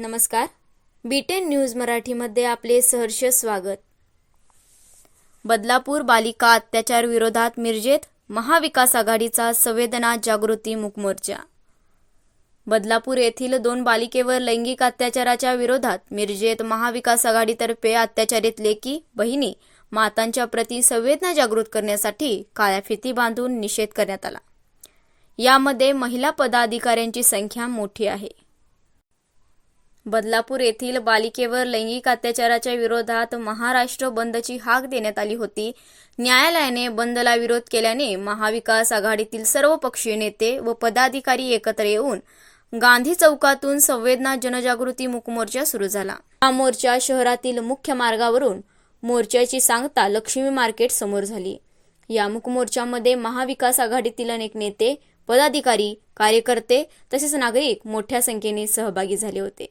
नमस्कार. Beaten news मराठीमध्ये आपले सहर्ष स्वागत. बदलापूर बालिका अत्याचार विरोधात मिरजेत महाविकास आघाडीचा संवेदना जागृती मुकमोर्चा बदलापूर येथील दोन बालिकेवर लैंगिक अत्याचाराच्या विरोधात मिरजेत महाविकास आघाडीतर्फे अत्याचारित लेकी बहिणी मातांच्या प्रती संवेदना जागृत करण्यासाठी काळ्या फिती बांधून निषेध करण्यात आला. यामध्ये महिला पदाधिकाऱ्यांची संख्या मोठी आहे. बदलापूर येथील बालिकेवर लैंगिक अत्याचाराच्या विरोधात महाराष्ट्र बंदची हाक देण्यात आली होती. न्यायालयाने बंदला विरोध केल्याने महाविकास आघाडीतील सर्व पक्षीय नेते व पदाधिकारी एकत्र येऊन गांधी चौकातून संवेदना जनजागृती मूकमोर्चा सुरू झाला. हा मोर्चा शहरातील मुख्य मार्गावरून मोर्चाची सांगता लक्ष्मी मार्केट समोर झाली. या मूकमोर्चामध्ये महाविकास आघाडीतील अनेक नेते पदाधिकारी कार्यकर्ते तसेच नागरिक मोठ्या संख्येने सहभागी झाले होते.